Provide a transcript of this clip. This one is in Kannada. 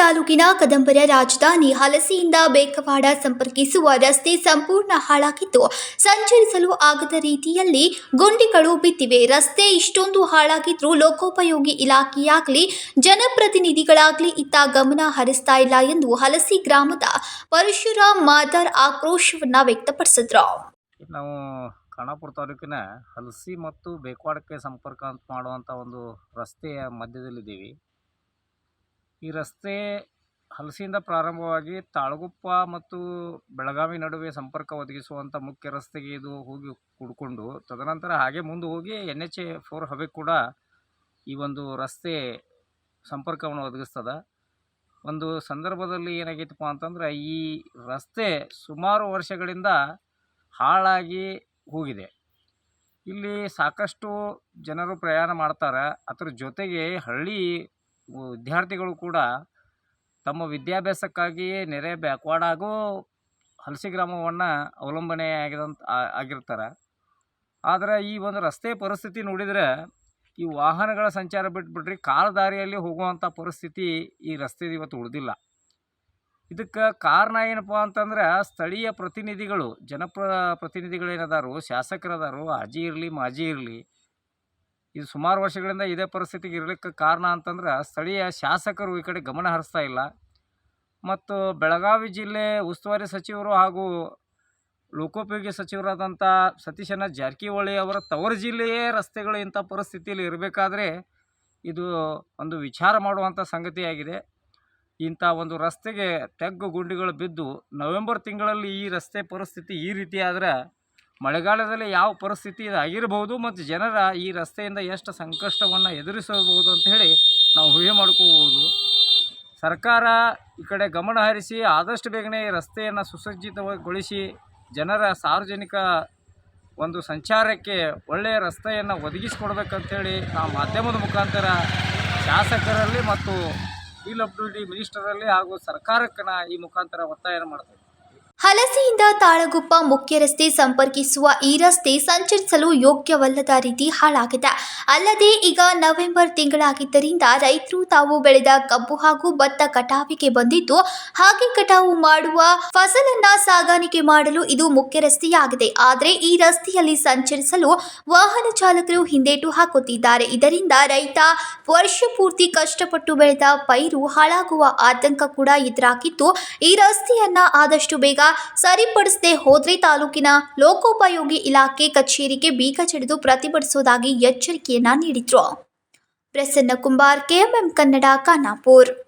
ತಾಲೂಕಿನ ಕದಂಬರ ರಾಜಧಾನಿ ಹಲಸಿಯಿಂದ ಬೇಕವಾಡ ಸಂಪರ್ಕಿಸುವ ರಸ್ತೆ ಸಂಪೂರ್ಣ ಹಾಳಾಗಿದ್ದು, ಸಂಚರಿಸಲು ಆಗದ ರೀತಿಯಲ್ಲಿ ಗುಂಡಿಗಳು ಬಿದ್ದಿವೆ. ರಸ್ತೆ ಇಷ್ಟೊಂದು ಹಾಳಾಗಿದ್ರೂ ಲೋಕೋಪಯೋಗಿ ಇಲಾಖೆಯಾಗಲಿ, ಜನಪ್ರತಿನಿಧಿಗಳಾಗಲಿ ಇತ್ತ ಗಮನ ಹರಿಸ್ತಾ ಇಲ್ಲ ಎಂದು ಹಲಸಿ ಗ್ರಾಮದ ಪರಶುರಾಮ್ ಮಾದರ್ ಆಕ್ರೋಶವನ್ನ ವ್ಯಕ್ತಪಡಿಸಿದ್ರು. ನಾವು ಖಾನಾಪುರ ತಾಲೂಕಿನ ಹಲಸಿ ಮತ್ತು ಬೇಕ್ವಾಡಕ್ಕೆ ಸಂಪರ್ಕ ಅಂತ ಮಾಡುವಂಥ ಒಂದು ರಸ್ತೆಯ ಮಧ್ಯದಲ್ಲಿದ್ದೀವಿ. ಈ ರಸ್ತೆ ಹಲಸಿಯಿಂದ ಪ್ರಾರಂಭವಾಗಿ ತಾಳಗುಪ್ಪ ಮತ್ತು ಬೆಳಗಾವಿ ನಡುವೆ ಸಂಪರ್ಕ ಒದಗಿಸುವಂಥ ಮುಖ್ಯ ರಸ್ತೆಗೆ ಇದು ಹೋಗಿ ಕುಡ್ಕೊಂಡು, ತದನಂತರ ಹಾಗೆ ಮುಂದೆ ಹೋಗಿ ಎನ್ ಎಚ್ ಎ ಫೋರ್ ಹಬೆ ಕೂಡ ಈ ಒಂದು ರಸ್ತೆ ಸಂಪರ್ಕವನ್ನು ಒದಗಿಸ್ತದೆ. ಒಂದು ಸಂದರ್ಭದಲ್ಲಿ ಏನಾಗೈತಪ್ಪ ಅಂತಂದ್ರೆ, ಈ ರಸ್ತೆ ಸುಮಾರು ವರ್ಷಗಳಿಂದ ಹಾಳಾಗಿ ಹೋಗಿದೆ. ಇಲ್ಲಿ ಸಾಕಷ್ಟು ಜನರು ಪ್ರಯಾಣ ಮಾಡ್ತಾರೆ. ಅದ್ರ ಜೊತೆಗೆ ಹಳ್ಳಿ ವಿದ್ಯಾರ್ಥಿಗಳು ಕೂಡ ತಮ್ಮ ವಿದ್ಯಾಭ್ಯಾಸಕ್ಕಾಗಿ ನೆರೆ ಬ್ಯಾಕ್ವಾರ್ಡ್ ಆಗೋ ಹಲಸಿ ಗ್ರಾಮವನ್ನು ಅವಲಂಬನೆ ಆಗಿದಂತ ಆಗಿರ್ತಾರೆ. ಆದರೆ ಈ ಒಂದು ರಸ್ತೆ ಪರಿಸ್ಥಿತಿ ನೋಡಿದರೆ ಈ ವಾಹನಗಳ ಸಂಚಾರ ಬಿಟ್ಬಿಟ್ರಿ ಕಾಲು ದಾರಿಯಲ್ಲಿ ಹೋಗುವಂಥ ಪರಿಸ್ಥಿತಿ ಈ ರಸ್ತೆದು ಇವತ್ತು ಉಳಿದಿಲ್ಲ. ಇದಕ್ಕೆ ಕಾರಣ ಏನಪ್ಪ ಅಂತಂದ್ರೆ ಸ್ಥಳೀಯ ಪ್ರತಿನಿಧಿಗಳು, ಜನಪ್ರ, ಪ್ರತಿನಿಧಿಗಳೇನದಾರು, ಶಾಸಕರದಾರು ಅಜಿ ಇರಲಿ ಮಾಜಿ ಇರಲಿ ಇದು ಸುಮಾರು ವರ್ಷಗಳಿಂದ ಇದೇ ಪರಿಸ್ಥಿತಿಗೆ ಇರಲಿಕ್ಕೆ ಕಾರಣ ಅಂತಂದ್ರೆ ಸ್ಥಳೀಯ ಶಾಸಕರು ಈ ಕಡೆ ಗಮನ ಹರಿಸ್ತಾ ಇಲ್ಲ. ಮತ್ತು ಬೆಳಗಾವಿ ಜಿಲ್ಲೆ ಉಸ್ತುವಾರಿ ಸಚಿವರು ಹಾಗೂ ಲೋಕೋಪಯೋಗಿ ಸಚಿವರಾದಂಥ ಸತೀಶನ ಜಾರಕಿಹೊಳಿ ಅವರ ತವರು ಜಿಲ್ಲೆಯೇ ರಸ್ತೆಗಳು ಇಂಥ ಪರಿಸ್ಥಿತಿಯಲ್ಲಿ ಇರಬೇಕಾದ್ರೆ ಇದು ಒಂದು ವಿಚಾರ ಮಾಡುವಂಥ ಸಂಗತಿಯಾಗಿದೆ. ಇಂಥ ಒಂದು ರಸ್ತೆಗೆ ತೆಗ್ಗು ಗುಂಡಿಗಳು ಬಿದ್ದು ನವೆಂಬರ್ ತಿಂಗಳಲ್ಲಿ ಈ ರಸ್ತೆ ಪರಿಸ್ಥಿತಿ ಈ ರೀತಿ ಆದರೆ ಮಳೆಗಾಲದಲ್ಲಿ ಯಾವ ಪರಿಸ್ಥಿತಿ ಆಗಿರಬಹುದು ಮತ್ತು ಜನರ ಈ ರಸ್ತೆಯಿಂದ ಎಷ್ಟು ಸಂಕಷ್ಟವನ್ನು ಎದುರಿಸಬಹುದು ಅಂತ ಹೇಳಿ ನಾವು ಊಹೆ ಮಾಡ್ಕೋಬೋದು. ಸರ್ಕಾರ ಈ ಕಡೆ ಗಮನ ಹರಿಸಿ ಆದಷ್ಟು ಬೇಗನೆ ಈ ರಸ್ತೆಯನ್ನು ಸುಸಜ್ಜಿತಗೊಳಿಸಿ ಜನರ ಸಾರ್ವಜನಿಕ ಒಂದು ಸಂಚಾರಕ್ಕೆ ಒಳ್ಳೆಯ ರಸ್ತೆಯನ್ನು ಒದಗಿಸಿಕೊಡ್ಬೇಕಂಥೇಳಿ ನಾವು ಮಾಧ್ಯಮದ ಮುಖಾಂತರ ಶಾಸಕರಲ್ಲಿ ಮತ್ತು ಡಿ ಮಿನಿಸ್ಟರಲ್ಲಿ ಹಾಗೂ ಸರ್ಕಾರಕ್ಕೆ ಈ ಮುಖಾಂತರ ಒತ್ತಾಯ ಮಾಡ್ತೇವೆ. ಹಲಸಿಯಿಂದ ತಾಳಗುಪ್ಪ ಮುಖ್ಯ ರಸ್ತೆ ಸಂಪರ್ಕಿಸುವ ಈ ರಸ್ತೆ ಸಂಚರಿಸಲು ಯೋಗ್ಯವಲ್ಲದ ರೀತಿ ಹಾಳಾಗಿದೆ. ಅಲ್ಲದೆ ಈಗ ನವೆಂಬರ್ ತಿಂಗಳಾಗಿದ್ದರಿಂದ ರೈತರು ತಾವು ಬೆಳೆದ ಕಬ್ಬು ಹಾಗೂ ಭತ್ತ ಕಟಾವಿಗೆ ಬಂದಿದ್ದು, ಹಾಗೆ ಕಟಾವು ಮಾಡುವ ಫಸಲನ್ನ ಸಾಗಾಣಿಕೆ ಮಾಡಲು ಇದು ಮುಖ್ಯ ರಸ್ತೆಯಾಗಿದೆ. ಆದರೆ ಈ ರಸ್ತೆಯಲ್ಲಿ ಸಂಚರಿಸಲು ವಾಹನ ಚಾಲಕರು ಹಿಂದೇಟು ಹಾಕುತ್ತಿದ್ದಾರೆ. ಇದರಿಂದ ರೈತ ವರ್ಷ ಪೂರ್ತಿ ಕಷ್ಟಪಟ್ಟು ಬೆಳೆದ ಪೈರು ಹಾಳಾಗುವ ಆತಂಕ ಕೂಡ ಎದುರಾಗಿದ್ದು, ಈ ರಸ್ತೆಯನ್ನ ಆದಷ್ಟು ಬೇಗ ಸರಿಪಡಿಸದೆ ಹೋದ್ರೆ ತಾಲೂಕಿನ ಲೋಕೋಪಯೋಗಿ ಇಲಾಖೆ ಕಚೇರಿಗೆ ಬೀಗ ಚಿಡಿದು ಪ್ರತಿಭಟಿಸುವುದಾಗಿ ಎಚ್ಚರಿಕೆಯನ್ನ ನೀಡಿದ್ರು. ಪ್ರಸನ್ನ ಕುಂಬಾರ್, ಕೆಎಂಎಂ ಕನ್ನಡ, ಖಾನಾಪುರ್.